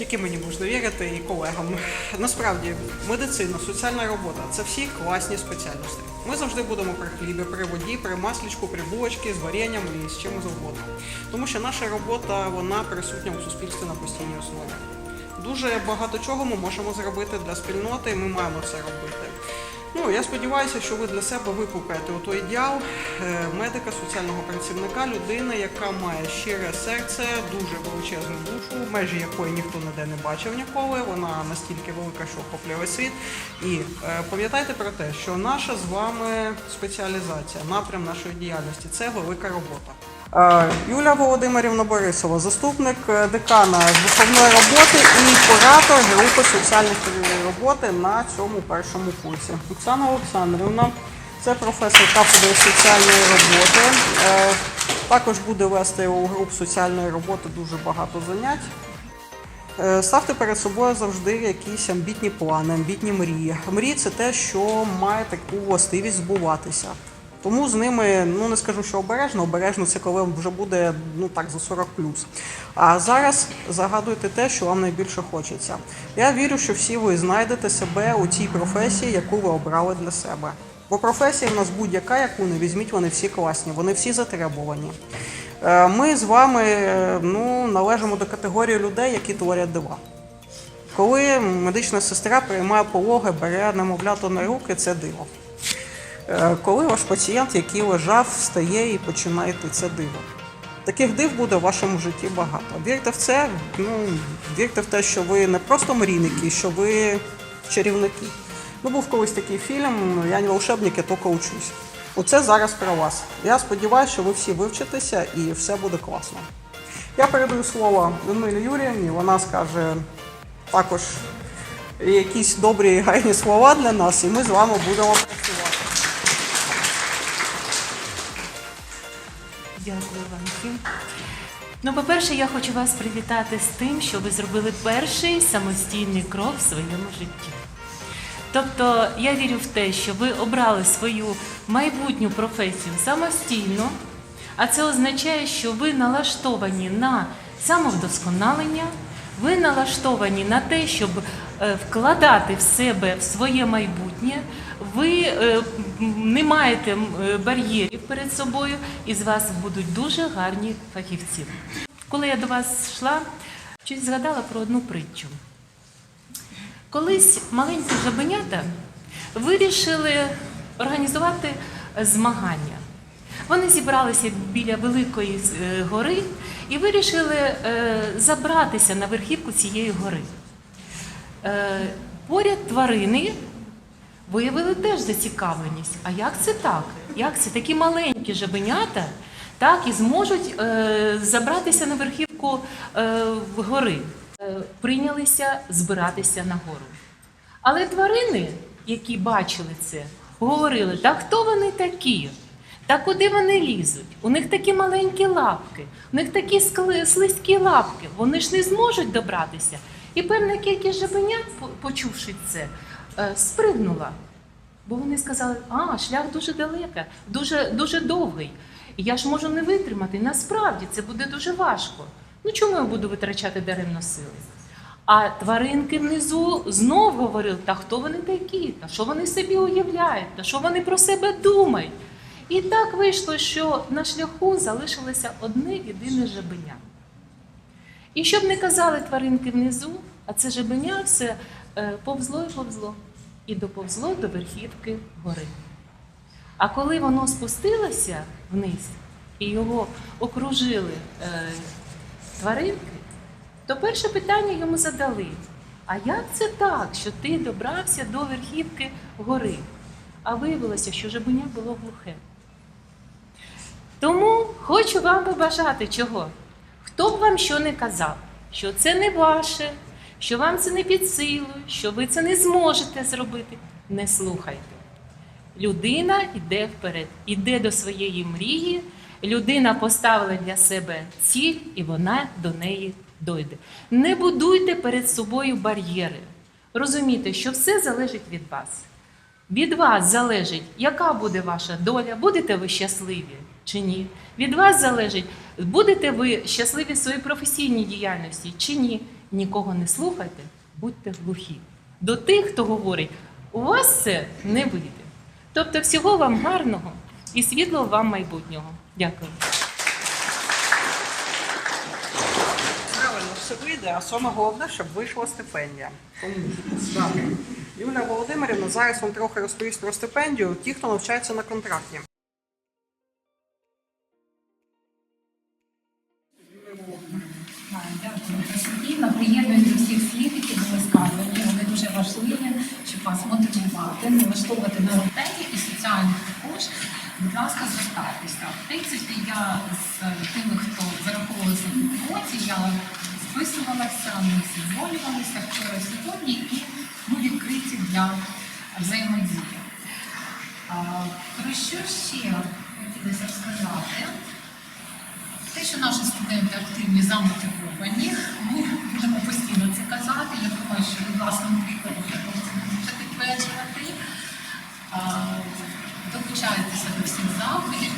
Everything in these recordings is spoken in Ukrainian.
Тільки мені можна вірити і колегам. Насправді, медицина, соціальна робота це всі класні спеціальності. Ми завжди будемо при хлібі, при воді, при маслічку, при булочці, з варенням і з чим завгодно. Тому що наша робота вона присутня у суспільстві на постійній основі. Дуже багато чого ми можемо зробити для спільноти, і ми маємо це робити. Ну, я сподіваюся, що ви для себе викупаєте той ідеал е, медика, соціального працівника, людини, яка має щире серце, дуже величезну душу, межі якої ніхто ніде не бачив ніколи. Вона настільки велика, що охоплює світ. І е, пам'ятайте про те, що наша з вами спеціалізація, напрям нашої діяльності це велика робота. Е, Юля Володимирівна Борисова, заступник е, декана з роботи і куратор групи соціальної роботи на цьому першому курсі. Оксана Олександрівна, це професор кафедри соціальної роботи. Е, Також буде вести у груп соціальної роботи дуже багато занять. Ставте перед собою завжди якісь амбітні плани, амбітні мрії. Мрії це те, що має таку властивість збуватися. Тому з ними, ну не скажу, що обережно, обережно це коли вже буде ну так за 40 А зараз загадуйте те, що вам найбільше хочеться. Я вірю, що всі ви знайдете себе у тій професії, яку ви обрали для себе. Бо професія в нас будь-яка, яку не візьміть, вони всі класні, вони всі затребувані. Е, Ми з вами ну, належимо до категорії людей, які творять дива. Коли медична сестра приймає пологи, бере немовлято на руки, це диво. Е, Коли ваш пацієнт, який лежав, встає і починає це диво. Таких див буде в вашому житті багато. Вірте в це, ну, вірте в те, що ви не просто мрійники, що ви чарівники. Ну, був колись такий фільм Я не волшебник, я тільки учусь. Оце зараз про вас. Я сподіваюся, що ви всі вивчитеся і все буде класно. Я передаю слово Людмилі Юріївні, вона скаже також якісь добрі гарні слова для нас, і ми з вами будемо працювати. Дякую вам всім. Ну, по-перше, я хочу вас привітати з тим, що ви зробили перший самостійний крок в своєму житті. Тобто я вірю в те, що ви обрали свою майбутню професію самостійно, а це означає, що ви налаштовані на самовдосконалення, ви налаштовані на те, щоб е, вкладати в себе в своє майбутнє. Ви е, не маєте е, бар'єрів перед собою, і з вас будуть дуже гарні фахівці. Коли я до вас йшла, щось згадала про одну притчу. Колись маленькі жабенята вирішили організувати змагання. Вони зібралися біля великої е, гори і вирішили е, забратися на верхівку цієї гори. Е, Поряд тварини виявили теж зацікавленість. А як це так? Як це такі маленькі жабенята так і зможуть забратися на верхівку гори? Прийнялися збиратися на гору. Але тварини, які бачили це, говорили: та хто вони такі? Та куди вони лізуть? У них такі маленькі лапки, у них такі слизькі лапки, вони ж не зможуть добратися. І певна кількість жабенят, почувши це, е, спригнула. Бо вони сказали, а шлях дуже далекий, дуже, дуже довгий. Я ж можу не витримати. Насправді це буде дуже важко. Ну чому я буду витрачати даремно сили? А тваринки внизу знов говорили, та хто вони такі, та що вони собі уявляють, та що вони про себе думають. І так вийшло, що на шляху залишилося одне єдине жабеня. І щоб не казали тваринки внизу, а це жабеня все е, повзло і повзло. І доповзло до верхівки гори. А коли воно спустилося вниз і його окружили е, тваринки, то перше питання йому задали: а як це так, що ти добрався до верхівки гори? А виявилося, що жабеня було глухе. Тому хочу вам побажати чого? Хто б вам що не казав, що це не ваше, що вам це не під силу, що ви це не зможете зробити, не слухайте. Людина йде вперед, іде до своєї мрії, людина поставила для себе ціль, і вона до неї дойде. Не будуйте перед собою бар'єри. розумійте, що все залежить від вас. Від вас залежить, яка буде ваша доля, будете ви щасливі чи ні. Від вас залежить, будете ви щасливі в своїй професійній діяльності чи ні. Нікого не слухайте, будьте глухі. До тих, хто говорить, у вас це не вийде. Тобто, всього вам гарного і світлого вам майбутнього. Дякую. Правильно, все вийде, а саме головне, щоб вийшла стипендія. Юлія Володимирівна зараз вам трохи розповість про стипендію, ті, хто навчається на контракті. Списувалася, ми зізволювалися вчора і сьогодні, і ми відкриті для взаємодії. Про що ще хотілося б сказати? Те, що наші студенти активні замотивовані, ми будемо постійно це казати. Я думаю, що ви власним прикладом також це підтверджувати. Долучайтеся до всіх заходів,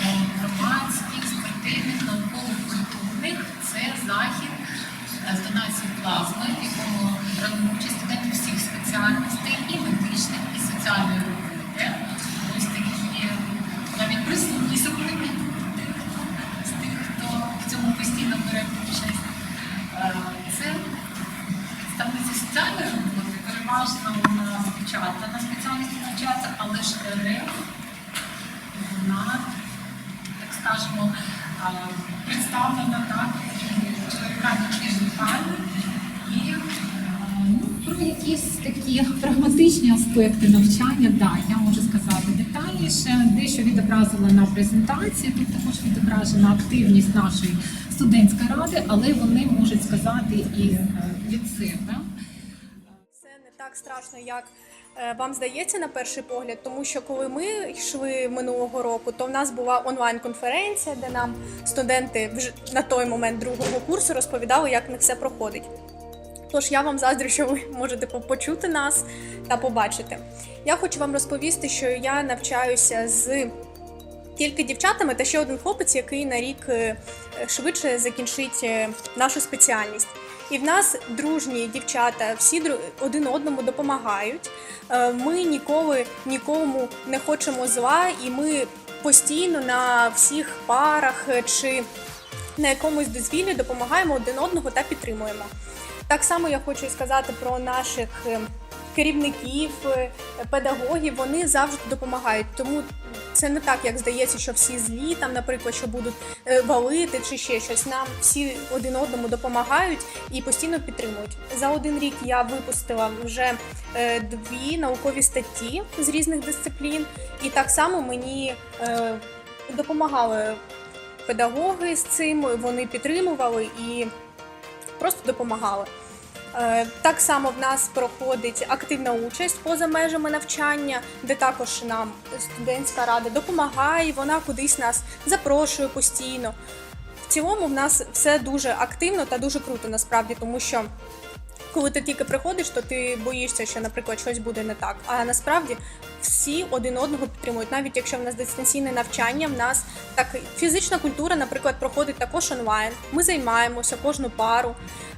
е, громадських, спортивних, наукових, культурних. Це захід е, з донації плазми, в якому брали участь студенти всіх спеціальностей, і медичних, і соціальної роботи. Ось такі навіть присутні сьогодні з тих, хто в цьому постійно бере участь. Е, Це представниці соціальної роботи, переважно у нас дівчата на спеціальності навчаються, але ж РФ, вона, так скажемо, е, представлена так, чоловіками книжниками і е, ну, про якісь такі прагматичні аспекти навчання, да, я можу сказати детальніше. Дещо відобразила на презентації. Тут також відображена активність нашої студентської ради, але вони можуть сказати і е, від себе. Це не так страшно, як е, вам здається на перший погляд, тому що коли ми йшли минулого року, то в нас була онлайн-конференція, де нам студенти вже на той момент другого курсу розповідали, як в все проходить. Тож я вам заздрю, що ви можете по- почути нас та побачити. Я хочу вам розповісти, що я навчаюся з тільки дівчатами та ще один хлопець, який на рік е, швидше закінчить е, нашу спеціальність. І в нас дружні дівчата, всі один одному допомагають. Е, Ми ніколи нікому не хочемо зла, і ми постійно на всіх парах чи на якомусь дозвіллі допомагаємо один одного та підтримуємо. Так само я хочу сказати про наших е, керівників, е, педагогів. Вони завжди допомагають. Тому це не так, як здається, що всі злі, там, наприклад, що будуть е, валити чи ще щось. Нам всі один одному допомагають і постійно підтримують. За один рік я випустила вже дві наукові статті з різних дисциплін, і так само мені допомагали педагоги з цим, вони підтримували і просто допомагали. Е, Так само в нас проходить активна участь поза межами навчання, де також нам студентська рада допомагає, вона кудись нас запрошує постійно. В цілому в нас все дуже активно та дуже круто насправді, тому що коли ти тільки приходиш, то ти боїшся, що, наприклад, щось буде не так. А насправді всі один одного підтримують. Навіть якщо в нас дистанційне навчання, в нас так фізична культура, наприклад, проходить також онлайн. Ми займаємося кожну пару.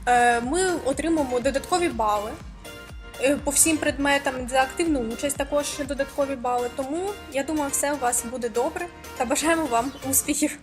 Е, Ми отримуємо додаткові бали. е, По всім предметам за активну участь також додаткові бали. Тому я думаю, все у вас буде добре та бажаємо вам успіхів.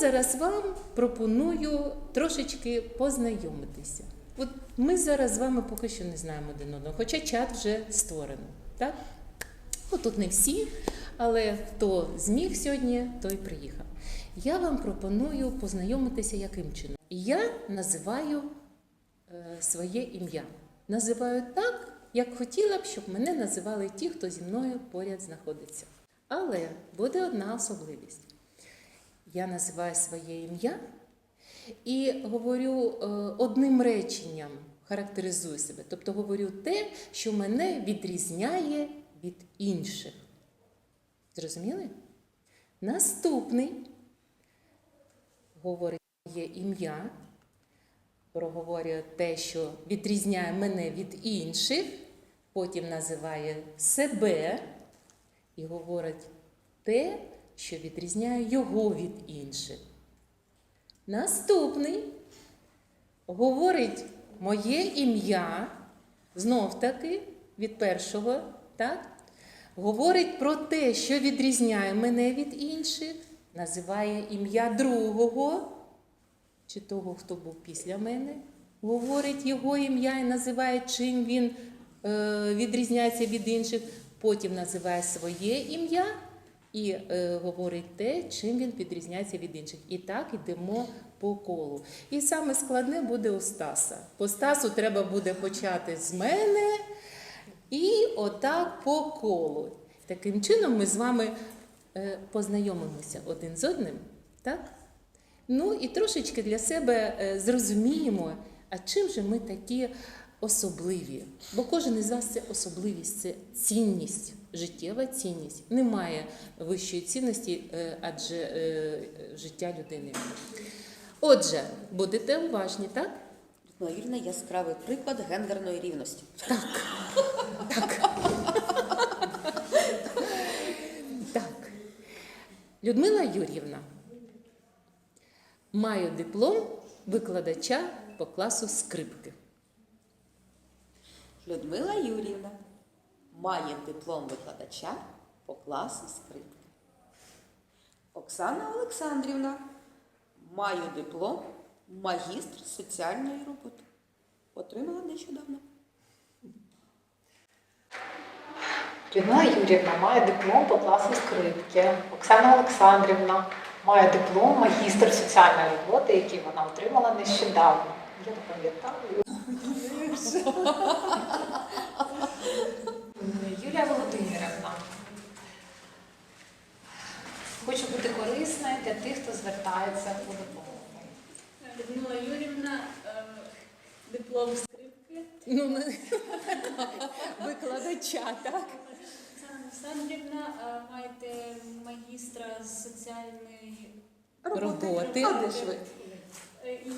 Зараз вам пропоную трошечки познайомитися. От ми зараз з вами поки що не знаємо один одного, хоча чат вже створено. Так? Ну, тут не всі, але хто зміг сьогодні, той приїхав. Я вам пропоную познайомитися яким чином. Я називаю е, своє ім'я. Називаю так, як хотіла б, щоб мене називали ті, хто зі мною поряд знаходиться. Але буде одна особливість. Я називаю своє ім'я і говорю е, одним реченням, характеризую себе. Тобто говорю те, що мене відрізняє від інших. Зрозуміли? Наступний говорить моє ім'я, проговорює те, що відрізняє мене від інших, потім називає себе і говорить те, що відрізняє його від інших. Наступний говорить моє ім'я, знов таки від першого, так? Говорить про те, що відрізняє мене від інших, називає ім'я другого, чи того, хто був після мене, говорить його ім'я і називає, чим він е, відрізняється від інших, потім називає своє ім'я і е, говорить те, чим він відрізняється від інших. І так йдемо по колу. І саме складне буде у Стаса. По Стасу треба буде почати з мене і отак по колу. Таким чином ми з вами е, познайомимося один з одним. Так? Ну і трошечки для себе е, зрозуміємо, а чим же ми такі особливі. Бо кожен із вас це особливість, це цінність, життєва цінність. Немає вищої цінності, е, адже е, життя людини. Отже, будете уважні, так? Людмила Юрівна яскравий приклад гендерної рівності. Так. Людмила Юр'ївна. Маю диплом викладача по класу скрипки. Людмила Юрівна має диплом викладача по класу скрипки. Оксана Олександрівна має диплом магістр соціальної роботи. Отримала нещодавно. Людмила Юрівна має диплом по класу скрипки. Оксана Олександрівна має диплом магістр соціальної роботи, який вона отримала нещодавно. Я не пам'ятаю. Юлія Володимирівна. Корисною для тих, хто звертається по допомогу. Людмила Юрівна, е, диплом скрипки. Ну, не- викладача, так? Олександрівна, е, маєте магістра з соціальної Роботи. роботи. і